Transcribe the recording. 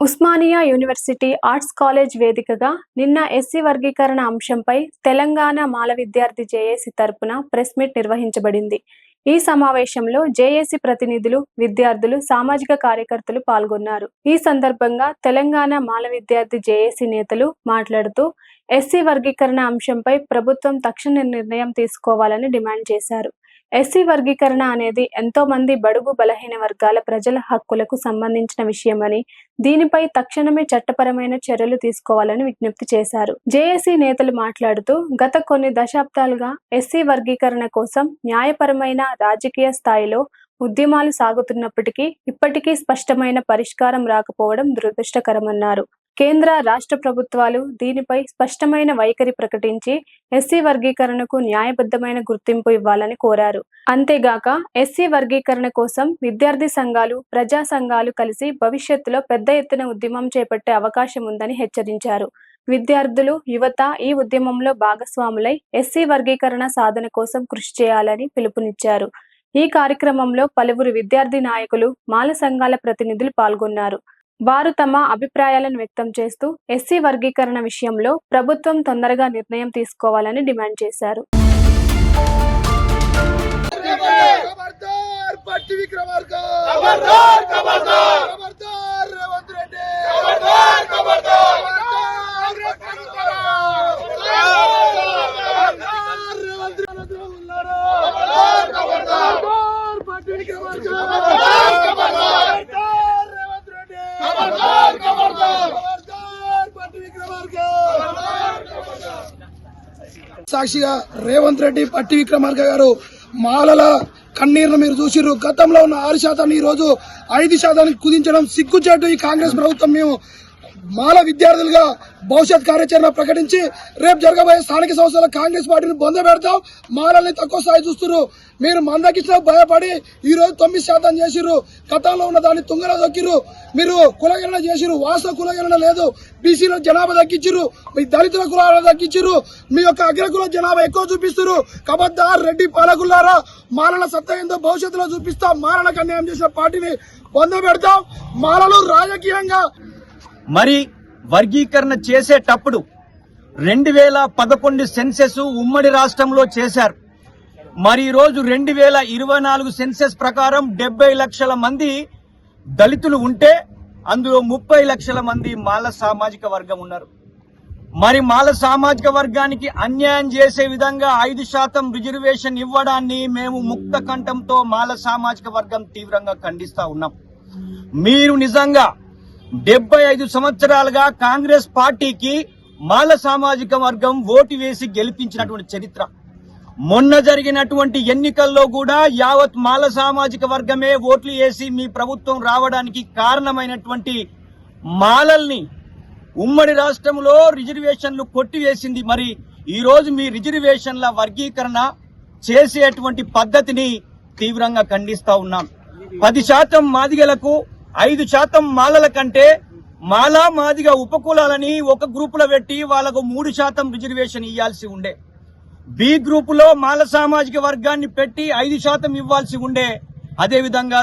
Osmania university arts college వేదికగా నిన్న SC వర్గీకరణ అంశంపై తెలంగాణ మాల విద్యార్థి జేఏసీ తరపున ప్రెస్ మీట్ నిర్వహించబడింది. ఈ సమావేశంలో జేఏసీ ప్రతినిధులు విద్యార్థులు సామాజిక కార్యకర్తలు పాల్గొన్నారు. ఈ సందర్భంగా తెలంగాణ మాల విద్యార్థి జేఏసీ నేతలు మాట్లాడుతూ ఎస్సీ వర్గీకరణ అంశంపై ప్రభుత్వం తక్షణ నిర్ణయం తీసుకోవాలని డిమాండ్ చేశారు. ఎస్సీ వర్గీకరణ అనేది ఎంతో మంది బడుగు బలహీన వర్గాల ప్రజల హక్కులకు సంబంధించిన విషయమని దీనిపై తక్షణమే చట్టపరమైన చర్యలు తీసుకోవాలని విజ్ఞప్తి చేశారు. జేఏసీ నేతలు మాట్లాడుతూ గత కొన్ని దశాబ్దాలుగా ఎస్సీ వర్గీకరణ కోసం న్యాయపరమైన రాజకీయ స్థాయిలో ఉద్యమాలు సాగుతున్నప్పటికీ ఇప్పటికీ స్పష్టమైన పరిష్కారం రాకపోవడం దురదృష్టకరమన్నారు. కేంద్ర రాష్ట్ర ప్రభుత్వాలు దీనిపై స్పష్టమైన వైఖరి ప్రకటించి ఎస్సీ వర్గీకరణకు న్యాయబద్ధమైన గుర్తింపు ఇవ్వాలని కోరారు. అంతేగాక ఎస్సీ వర్గీకరణ కోసం విద్యార్థి సంఘాలు ప్రజా సంఘాలు కలిసి భవిష్యత్తులో పెద్ద ఎత్తున ఉద్యమం చేపట్టే అవకాశం ఉందని హెచ్చరించారు. విద్యార్థులు యువత ఈ ఉద్యమంలో భాగస్వాములై ఎస్సీ వర్గీకరణ సాధన కోసం కృషి చేయాలని పిలుపునిచ్చారు. ఈ కార్యక్రమంలో పలువురు విద్యార్థి నాయకులు మాల సంఘాల ప్రతినిధులు పాల్గొన్నారు. వారు తమ అభిప్రాయాలను వ్యక్తం చేస్తూ ఎస్సీ వర్గీకరణ విషయంలో ప్రభుత్వం తొందరగా నిర్ణయం తీసుకోవాలని డిమాండ్ చేశారు. సాక్షిగా రేవంత్ రెడ్డి పట్టి విక్రమార్క గారు మాలల కన్నీరును మీరు చూసిర్రు. గతంలో ఉన్న ఆరు శాతాన్ని ఈ రోజు ఐదు శాతానికి కుదించడం సిగ్గుచేటు ఈ కాంగ్రెస్ ప్రభుత్వం మేము మాల విద్యార్థులుగా భవిష్యత్ కార్యాచరణ ప్రకటించి రేపు జరగబోయే స్థానిక సంస్థల కాంగ్రెస్ పార్టీని బొంద పెడతాం. మాలల్ని తక్కువ స్థాయి చూస్తున్నారు. మీరు మందకిచ్చిన భయపడి ఈరోజు తొమ్మిది శాతం చేసిర్రు. గతంలో ఉన్న దాన్ని తుంగలో దొక్కిర్రు. మీరు కులగణన చేసిరు వాస్తవ కులగణన లేదు. బీసీలో జనాభా తగ్గించిర్రు మీ దళితుల కులాలను తగ్గించిర్రు మీ యొక్క అగ్రకుల జనాభా ఎక్కువ చూపిస్తున్నారు. కబద్దార్ రెడ్డి పాలకులారా మాలల సత్తా ఏందో భవిష్యత్తులో చూపిస్తాం. మాలలకు అన్యాయం చేసిన పార్టీని బొంద పెడతాం. మాలలు రాజకీయంగా మరి వర్గీకరణ చేసేటప్పుడు రెండు వేల పదకొండు సెన్సెస్ ఉమ్మడి రాష్ట్రంలో చేశారు. మరి ఈరోజు రెండు వేల ఇరవై నాలుగు సెన్సెస్ ప్రకారం డెబ్బై లక్షల మంది దళితులు ఉంటే అందులో ముప్పై లక్షల మంది మాల సామాజిక వర్గం ఉన్నారు. మరి మాల సామాజిక వర్గానికి అన్యాయం చేసే విధంగా ఐదు శాతం రిజర్వేషన్ ఇవ్వడాన్ని మేము ముక్త కంఠంతో మాల సామాజిక వర్గం తీవ్రంగా ఖండిస్తా ఉన్నాం. మీరు నిజంగా డెబ్బై ఐదు సంవత్సరాలుగా కాంగ్రెస్ పార్టీకి మాల సామాజిక వర్గం ఓటు వేసి గెలిపించినటువంటి చరిత్ర. మొన్న జరిగినటువంటి ఎన్నికల్లో కూడా యావత్ మాల సామాజిక వర్గమే ఓట్లు వేసి మీ ప్రభుత్వం రావడానికి కారణమైనటువంటి మాలల్ని ఉమ్మడి రాష్ట్రంలో రిజర్వేషన్లు కొట్టివేసింది. మరి ఈరోజు మీ రిజర్వేషన్ల వర్గీకరణ చేసేటువంటి పద్ధతిని తీవ్రంగా ఖండిస్తా ఉన్నాం. పది శాతం మాదిగలకు ఐదు శాతం మాలల కంటే మాలా మాదిగా ఉపకులాలని ఒక గ్రూపులో పెట్టి వాళ్ళకు మూడు శాతం రిజర్వేషన్ ఇవ్వాల్సి ఉండే. బి గ్రూపులో మాల సామాజిక వర్గాన్ని పెట్టి ఐదు శాతం ఇవ్వాల్సి ఉండే. అదేవిధంగా